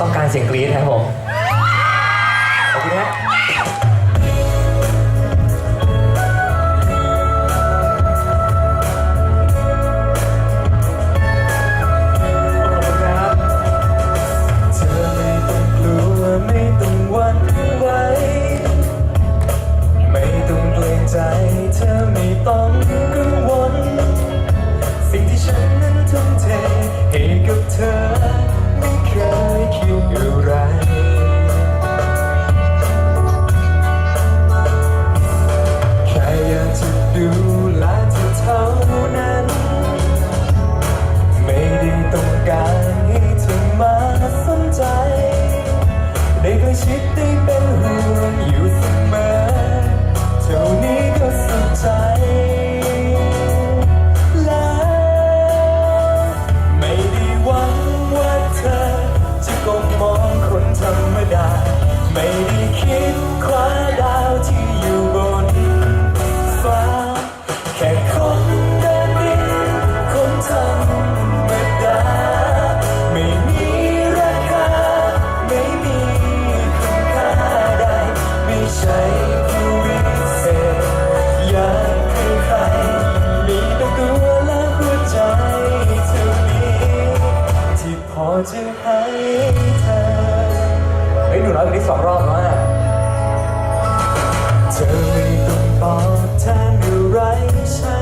ต้องการเสียงกรี๊ดนะครับผม ขอบคุณฮะ ชิดได้เป็นห่วงอยู่เสมอเท่านี้ก็สุขใจ แล้วไม่ได้หวังว่าเธอ จะก้มมองคนธรรมดา ไม่ได้คิดคว้าดา จเท่านี้ที่พอจะให้เธอเฮ้ยหนูร้องเพลงนี้สองรอบแล้วอะเธอไม่ต้องบอกแทนอะไรฉัน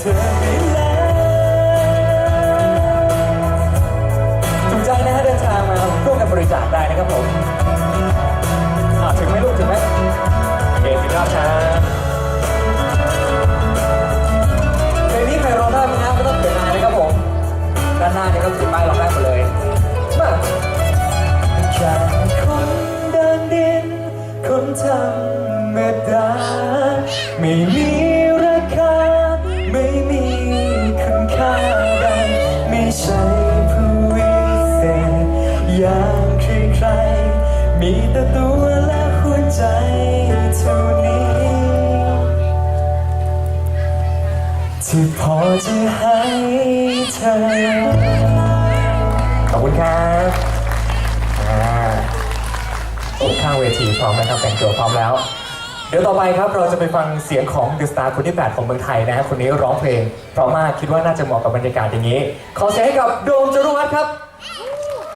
เธอได้แล้วสนใจนะฮะเดินทางมาร่วมกันบริจาคได้นะครับผมอ่าถึงไหมลูกถึงไหมเก่งสิครับช้าเพลงนี้ใครร้องได้ไหมนะไม่ต้องเสียดายนะครับผมด้านหน้าเนี่ยก็ถือป้ายร้องได้หมดเลยมาแค่คนเดินดินคนธรรมดาไม่มี ใช่ผู้วิเศษอย่างใครๆมีแต่ตัวและหัวใจเท่านี้ ที่พอจะให้เธอ ขอบคุณครับอ่าข้างเวทีพร้อมนะครับแต่งตัวพร้อมแล้ว เดี๋ยวต่อไปครับเราจะไปฟังเสียงของเดอะสตาร์คนที่ 8 ของเมืองไทยนะฮะคนนี้ร้องเพลง เพราะมากคิดว่าน่าจะเหมาะกับบรรยากาศอย่างนี้ ขอเสียงให้กับโดมจรุวัฒน์ครับ